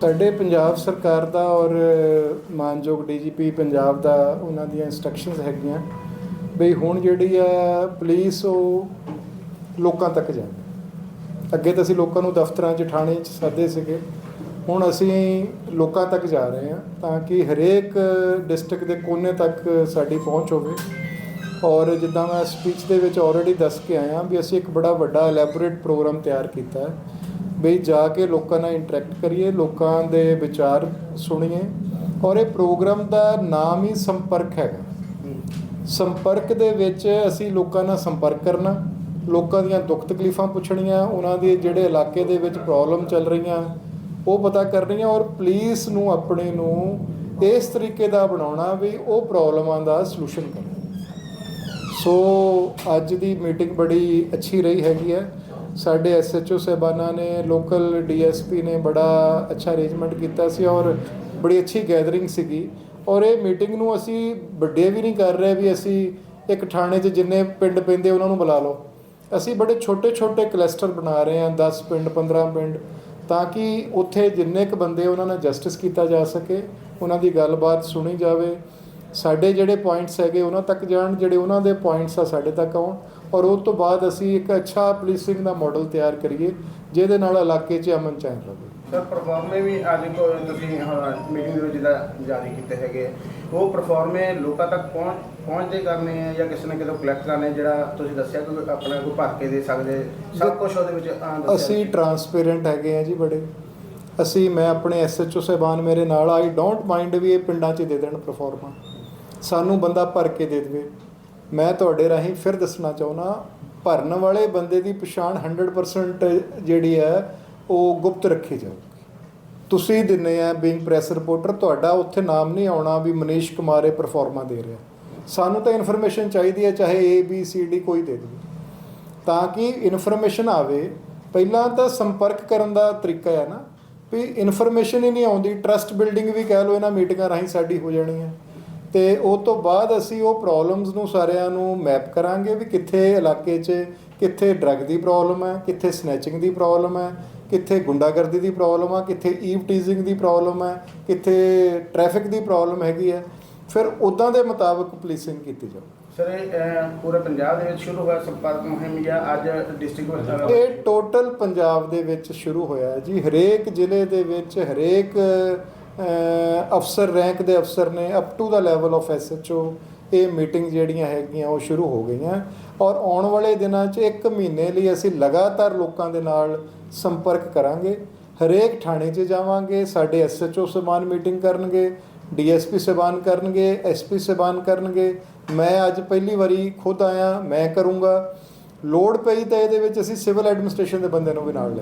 ਸਾਡੇ ਪੰਜਾਬ ਸਰਕਾਰ ਦਾ ਔਰ ਮਾਨਯੋਗ ਡੀਜੀਪੀ ਪੰਜਾਬ ਦਾ ਉਹਨਾਂ ਦੀਆਂ ਇਨਸਟਰਕਸ਼ਨਸ ਹੈਗੀਆਂ ਬਈ ਹੁਣ ਜਿਹੜੀ ਆ ਪੁਲਿਸ ਉਹ ਲੋਕਾਂ ਤੱਕ ਜਾਵੇ ਅੱਗੇ ਤਾਂ ਅਸੀਂ ਲੋਕਾਂ ਨੂੰ ਦਫ਼ਤਰਾਂ 'ਚ, ਥਾਣੇ 'ਚ ਸੱਦੇ ਸੀਗੇ। ਹੁਣ ਅਸੀਂ ਲੋਕਾਂ ਤੱਕ ਜਾ ਰਹੇ ਹਾਂ ਤਾਂ ਕਿ ਹਰੇਕ ਡਿਸਟ੍ਰਿਕਟ ਦੇ ਕੋਨੇ ਤੱਕ ਸਾਡੀ ਪਹੁੰਚ ਹੋਵੇ। ਔਰ ਜਿੱਦਾਂ ਮੈਂ ਸਪੀਚ ਦੇ ਵਿੱਚ ਆਲਰੇਡੀ ਦੱਸ ਕੇ ਆਇਆ ਵੀ ਅਸੀਂ ਇੱਕ ਬੜਾ ਵੱਡਾ ਐਲੈਬੋਰੇਟ ਪ੍ਰੋਗਰਾਮ ਤਿਆਰ ਕੀਤਾ ਹੈ। ਬਈ ਜਾ ਕੇ ਲੋਕਾਂ ਨਾਲ ਇੰਟਰੈਕਟ ਕਰੀਏ, ਲੋਕਾਂ ਦੇ ਵਿਚਾਰ ਸੁਣੀਏ ਔਰ ਇਹ ਪ੍ਰੋਗਰਾਮ ਦਾ ਨਾਮ ਹੀ ਸੰਪਰਕ ਹੈਗਾ। ਸੰਪਰਕ ਦੇ ਵਿੱਚ ਅਸੀਂ ਲੋਕਾਂ ਨਾਲ ਸੰਪਰਕ ਕਰਨਾ, ਲੋਕਾਂ ਦੀਆਂ ਦੁੱਖ ਤਕਲੀਫਾਂ ਪੁੱਛਣੀਆਂ, ਉਹਨਾਂ ਦੇ ਜਿਹੜੇ ਇਲਾਕੇ ਦੇ ਵਿੱਚ ਪ੍ਰੋਬਲਮ ਚੱਲ ਰਹੀਆਂ, ਉਹ ਪਤਾ ਕਰਨੀਆਂ ਔਰ ਪੁਲਿਸ ਨੂੰ ਆਪਣੇ ਨੂੰ ਇਸ ਤਰੀਕੇ ਦਾ ਬਣਾਉਣਾ ਵੀ ਉਹ ਪ੍ਰੋਬਲਮਾਂ ਦਾ ਸੋਲੂਸ਼ਨ ਕਰੇ ਸੋ ਅੱਜ ਦੀ ਮੀਟਿੰਗ ਬੜੀ ਅੱਛੀ ਰਹੀ ਹੈਗੀ ਹੈ। ਸਾਡੇ ਐਸਐਚਓ ਸਾਹਿਬਾਨਾਂ ਨੇ ਲੋਕਲ ਡੀਐਸਪੀ ਨੇ ਬੜਾ ਅੱਛਾ ਅਰੇਂਜਮੈਂਟ ਕੀਤਾ ਸੀ ਔਰ ਬੜੀ ਅੱਛੀ ਗੈਦਰਿੰਗ ਸੀਗੀ। ਔਰ ਇਹ ਮੀਟਿੰਗ ਨੂੰ ਅਸੀਂ ਵੱਡੇ ਵੀ ਨਹੀਂ ਕਰ ਰਹੇ ਵੀ ਅਸੀਂ ਇੱਕ ਥਾਣੇ 'ਚ ਜਿੰਨੇ ਪਿੰਡ ਪੈਂਦੇ ਉਹਨਾਂ ਨੂੰ ਬੁਲਾ ਲਓ। ਅਸੀਂ ਬੜੇ ਛੋਟੇ ਛੋਟੇ ਕਲਸਟਰ ਬਣਾ ਰਹੇ ਹਾਂ 10 ਪਿੰਡ 15 ਪਿੰਡ, ਤਾਂ ਕਿ ਉੱਥੇ ਜਿੰਨੇ ਕ ਬੰਦੇ ਉਹਨਾਂ ਨਾਲ ਜਸਟਿਸ ਕੀਤਾ ਜਾ ਸਕੇ, ਉਹਨਾਂ ਦੀ ਗੱਲਬਾਤ ਸੁਣੀ ਜਾਵੇ। ਸਾਡੇ ਜਿਹੜੇ ਪੁਆਇੰਟਸ ਹੈਗੇ ਉਹਨਾਂ ਤੱਕ ਜਾਣ, ਜਿਹੜੇ ਉਹਨਾਂ ਦੇ ਪੁਆਇੰਟਸ ਆ ਸਾਡੇ ਤੱਕ ਆਉਣ। ਔਰ ਉਸ ਤੋਂ ਬਾਅਦ ਅਸੀਂ ਇੱਕ ਅੱਛਾ ਪੁਲਿਸਿੰਗ ਦਾ ਮਾਡਲ ਤਿਆਰ ਕਰੀਏ ਜਿਹਦੇ ਨਾਲ ਇਲਾਕੇ 'ਚ ਅਮਨ ਚੈਨ ਰਹੇ। ਸਰ ਪਰਫਾਰਮੇ ਵੀ ਅੱਜ ਕੋ ਤੁਸੀਂ ਮੀਟਿੰਗ ਦੇ ਵਿੱਚ ਜਿਹੜਾ ਜਾਰੀ ਕੀਤੇ ਹੈਗੇ ਉਹ ਪਰਫਾਰਮੇ ਲੋਕਾਂ ਤੱਕ ਪਹੁੰਚ ਪਹੁੰਚਦੇ ਕਰਨੇ ਆ ਜਾਂ ਕਿਸੇ ਨੇ ਕਿਤੋਂ ਕਲੈਕਟ ਕਰਨੇ ਜਿਹੜਾ ਤੁਸੀਂ ਦੱਸਿਆ ਕਿ ਆਪਣਾ ਕੋਈ ਭਰ ਕੇ ਦੇ ਸਕਦੇ ਸਭ ਕੁਝ ਉਹਦੇ ਵਿੱਚ ਅਸੀਂ ਟਰਾਂਸਪੇਰੈਂਟ ਹੈਗੇ ਆ ਜੀ ਬੜੇ। ਅਸੀਂ ਮੈਂ ਆਪਣੇ ਐਸਐਚਓ ਸਾਹਿਬਾਨ ਮੇਰੇ ਨਾਲ ਆਈ ਡੋਂਟ ਮਾਈਂਡ ਵੀ ਇਹ ਪਿੰਡਾਂ 'ਚ ਦੇ ਦੇਣ ਪਰਫਾਰਮਾ ਸਾਨੂੰ ਬੰਦਾ ਭਰ ਕੇ ਦੇ ਦੇਵੇ। ਮੈਂ ਤੁਹਾਡੇ ਰਾਹੀਂ ਫਿਰ ਦੱਸਣਾ ਚਾਹੁੰਦਾ, ਭਰਨ ਵਾਲੇ ਬੰਦੇ ਦੀ ਪਛਾਣ 100% ਜਿਹੜੀ ਹੈ, ਉਹ ਗੁਪਤ ਰੱਖੀ ਜਾਊਗੀ। ਤੁਸੀਂ ਦਿੰਨੇ ਆ ਬੀਇੰਗ ਪ੍ਰੈਸ ਰਿਪੋਰਟਰ ਤੁਹਾਡਾ ਉੱਥੇ ਨਾਮ ਨਹੀਂ ਆਉਣਾ ਵੀ ਮਨੀਸ਼ ਕੁਮਾਰ ਇਹ ਪਰਫਾਰਮਾ ਦੇ ਰਿਹਾ। ਸਾਨੂੰ ਤਾਂ ਇਨਫੋਰਮੇਸ਼ਨ ਚਾਹੀਦੀ ਹੈ, ਚਾਹੇ ਏ ਬੀ ਸੀ ਡੀ ਕੋਈ ਦੇ ਦੇਵੇ। ਤਾਂ ਕਿ ਇਨਫੋਰਮੇਸ਼ਨ ਆਵੇ, ਪਹਿਲਾਂ ਤਾਂ ਸੰਪਰਕ ਕਰਨ ਦਾ ਤਰੀਕਾ ਹੈ ਨਾ, ਵੀ ਇਨਫੋਰਮੇਸ਼ਨ ਹੀ ਨਹੀਂ ਆਉਂਦੀ ਟਰਸਟ ਬਿਲਡਿੰਗ ਵੀ ਕਹਿ ਲਓ, ਇਹਨਾਂ ਮੀਟਿੰਗਾਂ ਰਾਹੀਂ ਸਾਡੀ ਹੋ ਜਾਣੀ ਹੈ ਤੇ ਉਹ ਤੋਂ ਬਾਅਦ ਅਸੀਂ ਉਹ ਪ੍ਰੋਬਲਮਸ ਨੂੰ ਸਾਰਿਆਂ ਨੂੰ ਮੈਪ ਕਰਾਂਗੇ ਵੀ ਕਿੱਥੇ ਇਲਾਕੇ 'ਚ ਕਿੱਥੇ ਡਰੱਗ ਦੀ ਪ੍ਰੋਬਲਮ ਹੈ ਕਿੱਥੇ ਸਨੈਚਿੰਗ ਦੀ ਪ੍ਰੋਬਲਮ ਹੈ ਕਿੱਥੇ ਗੁੰਡਾਗਰਦੀ ਦੀ ਪ੍ਰੋਬਲਮ ਆ ਕਿੱਥੇ ਈਵ ਟੀਜ਼ਿੰਗ ਦੀ ਪ੍ਰੋਬਲਮ ਹੈ ਕਿੱਥੇ ਟ੍ਰੈਫਿਕ ਦੀ ਪ੍ਰੋਬਲਮ ਹੈਗੀ ਹੈ। ਫਿਰ ਉਦਾਂ ਦੇ ਮੁਤਾਬਕ ਪੁਲਿਸਿੰਗ ਕੀਤੀ ਜਾਊ। ਸਰ ਇਹ ਪੂਰੇ ਪੰਜਾਬ ਦੇ ਵਿੱਚ ਸ਼ੁਰੂ ਹੋਇਆ ਸੰਪਰਕ ਮੁਹਿੰਮ ਜਾਂ ਅੱਜ ਡਿਸਟ੍ਰਿਕਟ ਵਿੱਚ ਇਹ ਟੋਟਲ ਪੰਜਾਬ ਦੇ ਵਿੱਚ ਸ਼ੁਰੂ ਹੋਇਆ ਹੈ ਜੀ। ਹਰੇਕ ਜ਼ਿਲ੍ਹੇ ਦੇ ਵਿੱਚ ਹਰੇਕ ਅਫਸਰ ਰੈਂਕ ਦੇ ਅਫਸਰ ਨੇ ਅਪ ਟੂ ਦਾ ਲੈਵਲ ਆਫ ਐਸਐਚਓ ਇਹ ਮੀਟਿੰਗ ਜਿਹੜੀਆਂ ਹੈਗੀਆਂ ਉਹ ਸ਼ੁਰੂ ਹੋ ਗਈਆਂ। ਔਰ ਆਉਣ ਵਾਲੇ ਦਿਨਾਂ 'ਚ ਇੱਕ ਮਹੀਨੇ ਲਈ ਅਸੀਂ ਲਗਾਤਾਰ ਲੋਕਾਂ ਦੇ ਨਾਲ ਸੰਪਰਕ ਕਰਾਂਗੇ। ਹਰੇਕ ਥਾਣੇ 'ਚ ਜਾਵਾਂਗੇ, ਸਾਡੇ ਐਸਐਚਓ ਸਮਾਨ ਮੀਟਿੰਗ ਕਰਨਗੇ ਡੀਐਸਪੀ ਸਬਾਨ ਕਰਨਗੇ ਐਸਪੀ ਸਬਾਨ ਕਰਨਗੇ। ਮੈਂ ਅੱਜ ਪਹਿਲੀ ਵਾਰੀ ਖੁਦ ਆਇਆ, ਮੈਂ ਕਰੂੰਗਾ। ਲੋੜ ਪਈ ਤਾਂ ਇਹਦੇ ਵਿੱਚ ਅਸੀਂ ਸਿਵਲ ਐਡਮਿਨਿਸਟ੍ਰੇਸ਼ਨ ਦੇ ਬੰਦੇ ਨੂੰ ਵੀ ਨਾਲ ਲੈ